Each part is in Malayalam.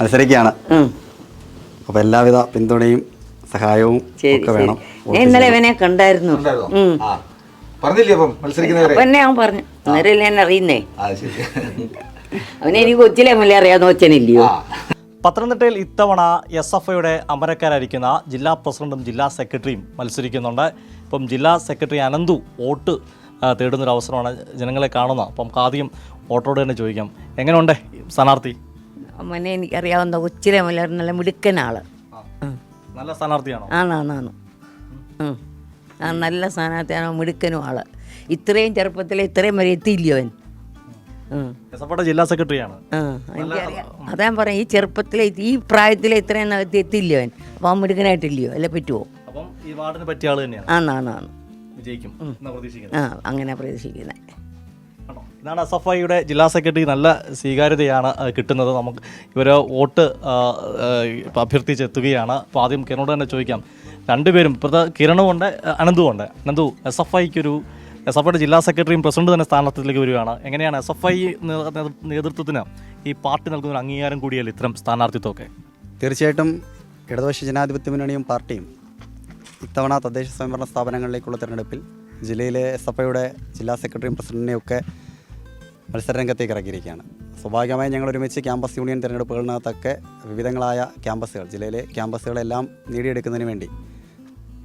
മത്സരിക്കുകയാണ്. അപ്പൊ അപ്പോൾ എല്ലാവിധ പിന്തുണയും സഹായവും ഒക്കെ വേണം. ഞാൻ ഇന്നലെ ഇവനെ കണ്ടായിരുന്നു? ഉം. പറഞ്ഞില്ലേ അപ്പം മത്സരിക്കുന്നവരെ? എന്നെ അവൻ പറഞ്ഞു. അന്നേരം ഞാൻ അറിയുന്നേ? ആ ശരി. അവനെ എനിക്ക് കൊച്ചിലെ മുല്ലേ അറിയാവുന്ന കൊച്ചനില്ലയോ? പത്തനംതിട്ടയിൽ ഇത്തവണ എസ് എഫ് ഐയുടെ അമരക്കാരായിരിക്കുന്ന ജില്ലാ പ്രസിഡന്റും ജില്ലാ സെക്രട്ടറിയും മത്സരിക്കുന്നുണ്ട്. ഇപ്പം ജില്ലാ സെക്രട്ടറി അനന്തു വോട്ട് ആ, തേടുന്നൊരു അവസരമാണ് ജനങ്ങളെ കാണുന്നത്. അപ്പം ആദ്യം വോട്ടോട് തന്നെ ചോദിക്കാം. എങ്ങനെയുണ്ട് സ്ഥാനാർത്ഥി? അവനെ എനിക്കറിയാവുന്ന കൊച്ചിലെ മുല്ലേ നല്ല മിടുക്കനാൾ. നല്ല സ്ഥാനാർത്ഥിയാണോ? ആണാന്നാണ് ഉം. ആ നല്ല സ്ഥാനാർത്ഥിയാണ് മിടുക്കനും ആൾ. ഇത്രയും ചെറുപ്പത്തിൽ ഇത്രയും വരെ എത്തിയില്ലയോ അവൻ? ജില്ലാ സെക്രട്ടറിയാണ്. ആ, അതാ പറയാം ഈ ചെറുപ്പത്തിലെ ഈ പ്രായത്തിലെ ഇത്രയും നാളത്തെ എത്തിയില്ലയോ അവൻ? അപ്പോൾ അവൻ മിടുക്കനായിട്ടില്ലയോ? അല്ലെ പറ്റുമോ അപ്പം ഈ വാർഡിന് പറ്റിയ ആൾ തന്നെയാണ്. ആന്നാന്നാണ് വിജയിക്കും ആ അങ്ങനെ പ്രതീക്ഷിക്കുന്നത്? ഇതാണ് എസ് ജില്ലാ സെക്രട്ടറി. നല്ല സ്വീകാര്യതയാണ് കിട്ടുന്നത്. നമുക്ക് ഇവർ വോട്ട് അഭ്യർത്ഥിച്ചെത്തുകയാണ്. അപ്പോൾ ആദ്യം കിരണോട് തന്നെ ചോദിക്കാം. രണ്ടുപേരും ഇപ്പോഴത്തെ കിരണുമുണ്ട് അനന്തുമുണ്ട്. അനന്തും എസ് എഫ് ഐക്കൊരു എസ് എഫ് ഐയുടെ ജില്ലാ സെക്രട്ടറിയും പ്രസിഡന്റ് തന്നെ സ്ഥാനാർത്ഥത്തിലേക്ക് വരികയാണ്. എങ്ങനെയാണ് എസ് എഫ് ഐ നേതൃത്വത്തിന് ഈ പാർട്ടി നൽകുന്ന അംഗീകാരം കൂടിയല്ല ഇത്തരം സ്ഥാനാർത്ഥിത്വമൊക്കെ? തീർച്ചയായിട്ടും ഇടതുപക്ഷ ജനാധിപത്യ മുന്നണിയും പാർട്ടിയും ഇത്തവണ തദ്ദേശ സ്വയംഭരണ സ്ഥാപനങ്ങളിലേക്കുള്ള തിരഞ്ഞെടുപ്പിൽ ജില്ലയിലെ എസ് എഫ് ഐയുടെ ജില്ലാ സെക്രട്ടറിയും പ്രസിഡന്റിനെയൊക്കെ മത്സരരംഗത്തേക്ക് ഇറക്കിയിരിക്കുകയാണ് സ്വാഭാവികമായും ഞങ്ങൾ ഒരുമിച്ച് ക്യാമ്പസ് യൂണിയൻ തിരഞ്ഞെടുപ്പുകളിനകത്തൊക്കെ വിവിധങ്ങളായ ക്യാമ്പസുകൾ ജില്ലയിലെ ക്യാമ്പസുകളെല്ലാം നേടിയെടുക്കുന്നതിന് വേണ്ടി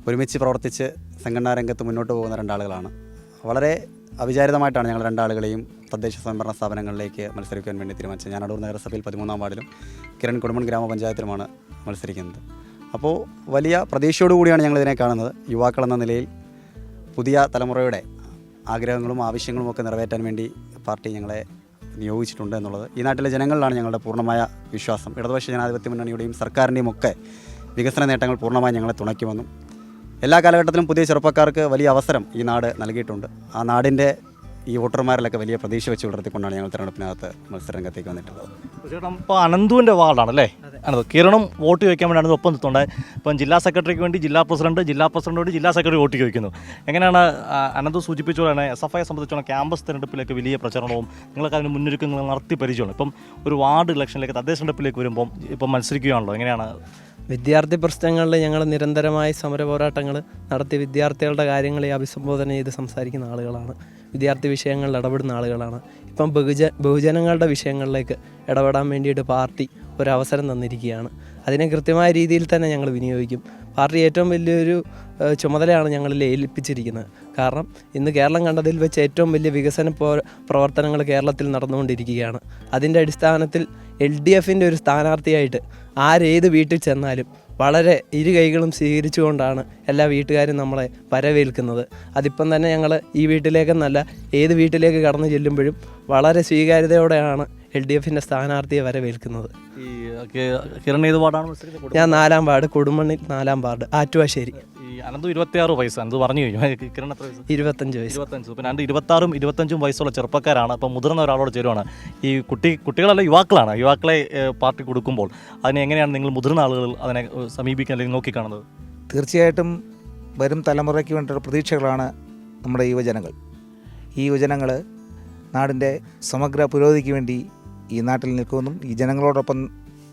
ഒരുമിച്ച് പ്രവർത്തിച്ച് സംഘടനാ രംഗത്ത് മുന്നോട്ട് പോകുന്ന രണ്ടാളുകളാണ്. വളരെ അവിചാരിതമായിട്ടാണ് ഞങ്ങൾ രണ്ടാളുകളെയും തദ്ദേശ സ്വയംഭരണ സ്ഥാപനങ്ങളിലേക്ക് മത്സരിക്കാൻ വേണ്ടി തീരുമാനിച്ചത്. ഞാൻ അടൂർ നഗരസഭയിൽ പതിമൂന്നാം വാർഡിലും കിരൺ കുടുംബൻ ഗ്രാമപഞ്ചായത്തിലുമാണ് മത്സരിക്കുന്നത്. അപ്പോൾ വലിയ പ്രതീക്ഷയോടുകൂടിയാണ് ഞങ്ങൾ ഇതിനെ കാണുന്നത്. യുവാക്കൾ എന്ന നിലയിൽ പുതിയ തലമുറയുടെ ആഗ്രഹങ്ങളും ആവശ്യങ്ങളും ഒക്കെ നിറവേറ്റാൻ വേണ്ടി പാർട്ടി ഞങ്ങളെ നിയോഗിച്ചിട്ടുണ്ട് എന്നുള്ളത്. ഈ നാട്ടിലെ ജനങ്ങളിലാണ് ഞങ്ങളുടെ പൂർണമായ വിശ്വാസം. ഇടതുപക്ഷ ജനാധിപത്യ മുന്നണിയുടെയും സർക്കാരിന്റെയും ഒക്കെ വികസന നേട്ടങ്ങൾ പൂർണമായി ഞങ്ങളെ തുണയ്ക്കുമെന്നും എല്ലാ കാലഘട്ടത്തിലും പുതിയ ചെറുപ്പക്കാർക്ക് വലിയ അവസരം ഈ നാട് നൽകിയിട്ടുണ്ട്. ആ നാടിന്റെ ഈ വോട്ടർമാരിലൊക്കെ വലിയ പ്രതീക്ഷ വെച്ച് പുലർത്തിക്കൊണ്ടാണ് ഞങ്ങൾ തെരഞ്ഞെടുപ്പിനകത്ത് മത്സരരംഗത്തേക്ക് വന്നിട്ടുള്ളത്. ചേട്ടാ ഇപ്പോൾ അനന്തുവിന്റെ വാർഡാണ് അല്ലേ അനന്ത് കിരണും വോട്ട് ചോദിക്കാൻ വേണ്ടി ഒപ്പം നിൽത്തുണ്ട് ഇപ്പം ജില്ലാ സെക്രട്ടറിക്ക് വേണ്ടി ജില്ലാ പ്രസിഡന്റ് ജില്ലാ പ്രസിഡന്റ് വേണ്ടി ജില്ലാ സെക്രട്ടറി വോട്ട് ചോദിക്കുന്നു. എങ്ങനെയാണ് അനന്തു അനന്ത് സൂചിപ്പിച്ചോളാണ് എസ് എഫ് ഐയെ സംബന്ധിച്ചോളം ക്യാമ്പസ് തെരഞ്ഞെടുപ്പിലേക്ക് വലിയ പ്രചരണവും നിങ്ങൾക്ക് അതിന് മുന്നൊരുക്കങ്ങൾ നടത്തി പരിചയമാണ് ഇപ്പം ഒരു വാർഡ് ഇലക്ഷനിലേക്ക് തദ്ദേശ തെരഞ്ഞെടുപ്പിലേക്ക് വരുമ്പോൾ ഇപ്പം മത്സരിക്കുകയാണല്ലോ. എങ്ങനെയാണ്? വിദ്യാർത്ഥി പ്രശ്നങ്ങളിൽ ഞങ്ങൾ നിരന്തരമായി സമര പോരാട്ടങ്ങൾ നടത്തി വിദ്യാർത്ഥികളുടെ കാര്യങ്ങളെ അഭിസംബോധന ചെയ്ത് സംസാരിക്കുന്ന ആളുകളാണ്. വിദ്യാർത്ഥി വിഷയങ്ങളിൽ ഇടപെടുന്ന ആളുകളാണ്. ഇപ്പം ബഹുജ ബഹുജനങ്ങളുടെ വിഷയങ്ങളിലേക്ക് ഇടപെടാൻ വേണ്ടിയിട്ട് പാർട്ടി ഒരവസരം തന്നിരിക്കുകയാണ്. അതിനെ കൃത്യമായ രീതിയിൽ തന്നെ ഞങ്ങൾ വിനിയോഗിക്കും. പാർട്ടി ഏറ്റവും വലിയൊരു ചുമതലയാണ് ഞങ്ങളിൽ ഏൽപ്പിച്ചിരിക്കുന്നത്. കാരണം ഇന്ന് കേരളം കണ്ടതിൽ വെച്ച് ഏറ്റവും വലിയ വികസന പ്രവർത്തനങ്ങൾ കേരളത്തിൽ നടന്നുകൊണ്ടിരിക്കുകയാണ്. അതിന്റെ അടിസ്ഥാനത്തിൽ എൽ ഡി എഫിന്റെ ഒരു സ്ഥാനാർത്ഥിയായിട്ട് ആരേത് വീട്ടിൽ ചെന്നാലും വളരെ ഇരു കൈകളും സ്വീകരിച്ചുകൊണ്ടാണ് എല്ലാ വീട്ടുകാരും നമ്മളെ വരവേൽക്കുന്നത്. അതിപ്പം തന്നെ ഞങ്ങൾ ഈ വീട്ടിലേക്കെന്നല്ല ഏത് വീട്ടിലേക്ക് കടന്നു ചെല്ലുമ്പോഴും വളരെ സ്വീകാര്യതയോടെയാണ് എൽ ഡി എഫിന്റെ സ്ഥാനാർത്ഥിയെ വരവേൽക്കുന്നത് ഈ കി- കിരൺ ഏത് വാർഡാണ് ഞാൻ നാലാം വാർഡ് കൊടുമണ്ണിൽ നാലാം വാർഡ് ആറ്റുവാശ്ശേരി. ഈ അനന്ത് ഇരുപത്തിയാറ് പറഞ്ഞു കഴിഞ്ഞു. കിരൺ എത്ര വയസ്സ്? ഇരുപത്തഞ്ച് വയസ്സ്. ഇരുപത്തഞ്ച്. പിന്നെ രണ്ട് ഇരുപത്താറും ഇരുപത്തഞ്ചും വയസ്സുള്ള ചെറുപ്പക്കാരാണ്. അപ്പം മുതിർന്ന ഒരാളോട് ചേരുവാണ്. ഈ കുട്ടി കുട്ടികളല്ല യുവാക്കളാണ്. യുവാക്കളെ പാർട്ടി കൊടുക്കുമ്പോൾ അതിനെ എങ്ങനെയാണ് നിങ്ങൾ മുതിർന്ന ആളുകൾ അതിനെ സമീപിക്കാൻ അല്ലെങ്കിൽ നോക്കിക്കാണുന്നത്? തീർച്ചയായിട്ടും വരും തലമുറയ്ക്ക് വേണ്ടിയുള്ള പ്രതീക്ഷകളാണ് നമ്മുടെ യുവജനങ്ങൾ. ഈ യുവജനങ്ങൾ നാടിന്റെ സമഗ്ര പുരോഗതിക്ക് വേണ്ടി ഈ നാട്ടിൽ നിൽക്കുമെന്നും ഈ ജനങ്ങളോടൊപ്പം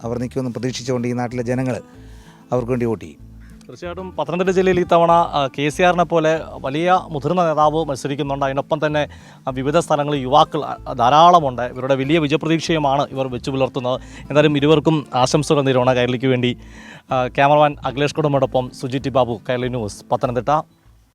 അവർ നിൽക്കുമെന്നും പ്രതീക്ഷിച്ചുകൊണ്ട് ഈ നാട്ടിലെ ജനങ്ങൾ അവർക്ക് വേണ്ടി വോട്ട് ചെയ്യും. തീർച്ചയായിട്ടും പത്തനംതിട്ട ജില്ലയിൽ ഈ തവണ കെ സി ആറിനെ പോലെ വലിയ മുതിർന്ന നേതാവ് മത്സരിക്കുന്നുണ്ട്. അതിനൊപ്പം തന്നെ വിവിധ സ്ഥലങ്ങളിൽ യുവാക്കൾ ധാരാളമുണ്ട്. ഇവരുടെ വലിയ വിജയപ്രതീക്ഷയുമാണ് ഇവർ വെച്ചു പുലർത്തുന്നത്. എന്തായാലും ഇരുവർക്കും ആശംസകൾ നേരിടണം കൈരളിക്ക് വേണ്ടി. ക്യാമറമാൻ അഖിലേഷ് കുടുംബോടൊപ്പം സുജിറ്റി ബാബു കേരള ന്യൂസ് പത്തനംതിട്ട.